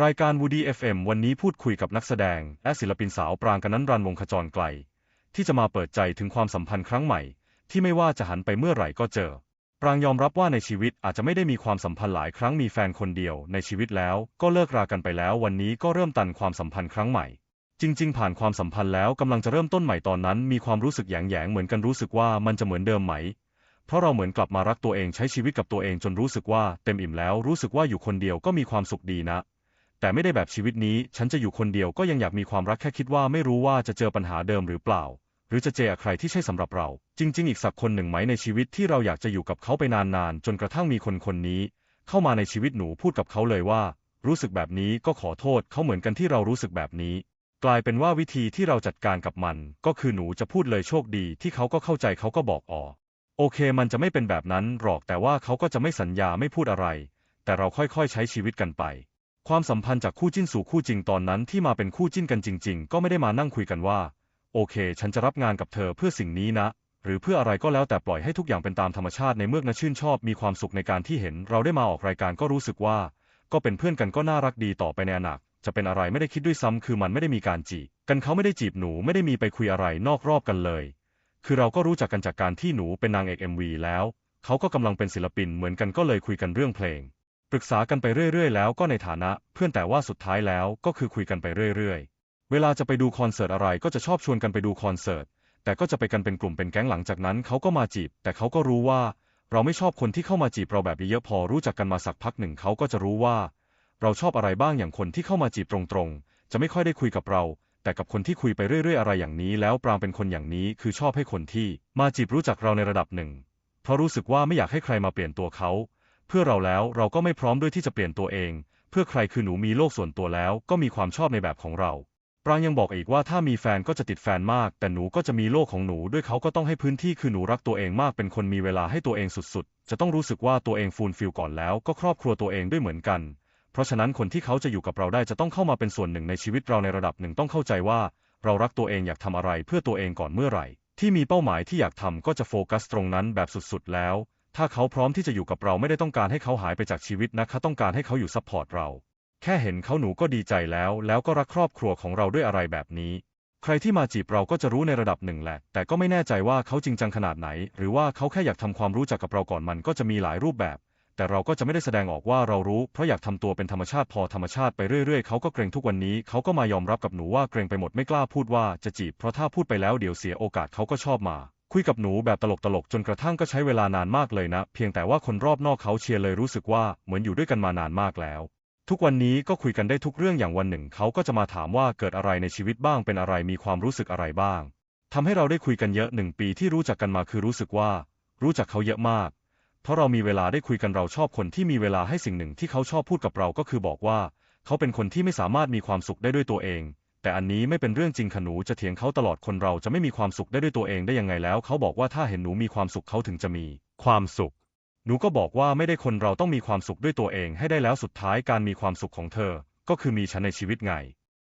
รายการ Woody FM วันนี้พูดคุยกับนักแสดง และศิลปินสาวปรางกนันรันวงขจรไกล ที่จะมาเปิดใจถึงความสัมพันธ์ครั้งใหม่ ที่ไม่ว่าจะหันไปเมื่อไหร่ก็เจอ ปรางยอมรับว่าในชีวิตอาจจะไม่ได้มีความสัมพันธ์หลายครั้งมีแฟนคนเดียวในชีวิตแล้วก็เลิกรากันไปแล้ววันนี้ก็เริ่มตันความสัมพันธ์ครั้งใหม่ จริง ๆ ผ่านความสัมพันธ์แล้วกำลังจะเริ่มต้นใหม่ตอนนั้น มีความรู้สึกแยงๆเหมือนกันรู้สึกว่ามันจะเหมือนเดิมไหม เพราะเราเหมือนกลับมารักตัวเองใช้ชีวิตกับตัวเองจนรู้สึกว่าเต็มอิ่มแล้วรู้สึกว่าอยู่คนเดียวก็มีความสุขดีนะ แต่ไม่ได้แบบชีวิตนี้ ฉันจะอยู่คนเดียวก็ยังอยากมีความรักแค่คิดว่าไม่รู้ว่าจะเจอปัญหาเดิมหรือเปล่า หรือจะเจอใครที่ใช่สำหรับเรา จริง ๆ อีกสักคนหนึ่งไหมในชีวิตที่เราอยากจะอยู่กับเขาไปนานๆ จนกระทั่งมีคนคนนี้ เข้ามาในชีวิตหนูพูดกับเขาเลยว่า รู้สึกแบบนี้ก็ขอโทษเขาเหมือนกันที่เรารู้สึกแบบนี้ กลายเป็นว่าวิธีที่เราจัดการกับมัน ก็คือหนูจะพูดเลยโชคดีที่เขาก็เข้าใจเขาก็บอกอ๋อโอเค มันจะไม่เป็นแบบนั้นหรอกแต่ว่าเขาก็จะไม่สัญญาไม่พูดอะไร แต่เราค่อยๆใช้ชีวิตกันไป ความสัมพันธ์จากคู่จิ้นสู่คู่จริงตอนนั้นที่มาเป็นคู่จิ้นกันจริง ๆ ก็ไม่ได้มานั่งคุยกันว่า โอเค ฉันจะรับงานกับเธอเพื่อสิ่งนี้นะ หรือเพื่ออะไรก็แล้วแต่ปล่อยให้ทุกอย่างเป็นตามธรรมชาติในเมื่อนะชื่นชอบมีความสุขในการที่เห็นเราได้มาออกรายการก็รู้สึกว่า ก็เป็นเพื่อนกันก็น่ารักดีต่อไปในอนาคตจะเป็นอะไรไม่ได้คิดด้วยซ้ำคือมันไม่ได้มีการจีบกันเขาไม่ได้จีบหนูไม่ได้มีไปคุยอะไรนอกรอบกันเลย คือเราก็รู้จักกันจากการที่หนูเป็นนางเอก MV แล้ว เขาก็กำลังเป็นศิลปินเหมือนกันก็เลยคุยกันเรื่องเพลง ปรึกษากันไปเรื่อยๆ แล้วก็ในฐานะเพื่อนแต่ว่าสุดท้ายแล้วก็คือคุยกันไปเรื่อยๆ เวลาจะไปดูคอนเสิร์ตอะไรก็จะชอบชวนกันไปดูคอนเสิร์ต แต่ก็จะไปกันเป็นกลุ่มเป็นแก๊งหลังจากนั้นเขาก็มาจีบ แต่เขาก็รู้ว่าเราไม่ชอบคนที่เข้ามาจีบเราแบบเยอะพอรู้จักกันมาสักพักหนึ่งเขาก็จะรู้ว่า เราชอบอะไรบ้างอย่างคนที่เข้ามาจีบตรงๆ จะไม่ค่อยได้คุยกับเรา แต่กับคนที่คุยไปเรื่อยๆ อะไรอย่างนี้ แล้วปรางเป็นคนอย่างนี้คือชอบให้คนที่ มาจีบรู้จักเราในระดับหนึ่ง เพราะรู้สึกว่าไม่อยากให้ใครมาเปลี่ยนตัวเขา พื่อเราแล้วเราก็ไม่พร้อมด้วยที่จะเปลี่ยนตัวเอง เพื่อใครคือหนูมีโลกส่วนตัวแล้วก็มีความชอบในแบบของเรา ปรางยังบอกอีกว่าถ้ามีแฟนก็จะติดแฟนมาก แต่หนูก็จะมีโลกของหนูด้วยเขาก็ต้องให้พื้นที่คือหนูรักตัวเองมากเป็นคนมีเวลาให้ตัวเองสุดๆ จะต้องรู้สึกว่าตัวเองฟูลฟิลก่อนแล้วก็ครอบครัวตัวเองด้วยเหมือนกัน เพราะฉะนั้นคนที่เขาจะอยู่กับเราได้จะต้องเข้ามาเป็นส่วนหนึ่งในชีวิตเราในระดับหนึ่งต้องเข้าใจว่า เรารักตัวเองอยากทำอะไรเพื่อตัวเองก่อนเมื่อไหร่ ที่มีเป้าหมายที่อยากทำก็จะโฟกัสตรงนั้นแบบสุดๆแล้ว ถ้าเขาพร้อมที่จะอยู่กับเราไม่ได้ต้องการให้เขาหายไปจากชีวิตนะคะต้องการให้เขาอยู่ซัพพอร์ตเรา แค่เห็นเขาหนูก็ดีใจแล้ว แล้วก็รักครอบครัวของเราด้วยอะไรแบบนี้ ใครที่มาจีบเราก็จะรู้ในระดับหนึ่งแหละ แต่ก็ไม่แน่ใจว่าเขาจริงจังขนาดไหน หรือว่าเขาแค่อยากทำความรู้จักกับเราก่อนมันก็จะมีหลายรูปแบบ แต่เราก็จะไม่ได้แสดงออกว่าเรารู้ เพราะอยากทำตัวเป็นธรรมชาติพอธรรมชาติไปเรื่อยๆเขาก็เกรงทุกวันนี้เขาก็มายอมรับกับหนูว่าเกรงไปหมดไม่กล้าพูดว่าจะจีบเพราะถ้าพูดไปแล้วเดี๋ยวเสียโอกาสเขาก็ชอบมา คุยกับหนูแบบตลกๆจนกระทั่งก็ใช้เวลานานมากเลยนะ เพียงแต่ว่าคนรอบนอกเขาเชียร์เลยรู้สึกว่าเหมือนอยู่ด้วยกันมานานมากแล้ว ทุกวันนี้ก็คุยกันได้ทุกเรื่องอย่างวันหนึ่ง เขาก็จะมาถามว่าเกิดอะไรในชีวิตบ้างเป็นอะไรมีความรู้สึกอะไรบ้างทำให้เราได้คุยกันเยอะหนึ่งปีที่รู้จักกันมาคือรู้สึกว่า รู้จักเขาเยอะมาก เพราะเรามีเวลาได้คุยกันเราชอบคนที่มีเวลาให้สิ่งหนึ่งที่เขาชอบพูดกับเราก็คือบอกว่า เขาเป็นคนที่ไม่สามารถมีความสุขได้ด้วยตัวเอง แต่อันนี้ไม่เป็นเรื่องจริงขนูจะเถียงเขาตลอดคนเราจะไม่มีความสุขได้ด้วยตัวเองได้ยังไงแล้ว เขาบอกว่าถ้าเห็นหนูมีความสุขเขาถึงจะมี ความสุข หนูก็บอกว่าไม่ได้คนเราต้องมีความสุขด้วยตัวเองให้ได้แล้วสุดท้ายการมีความสุขของเธอ ก็คือมีฉันในชีวิตไง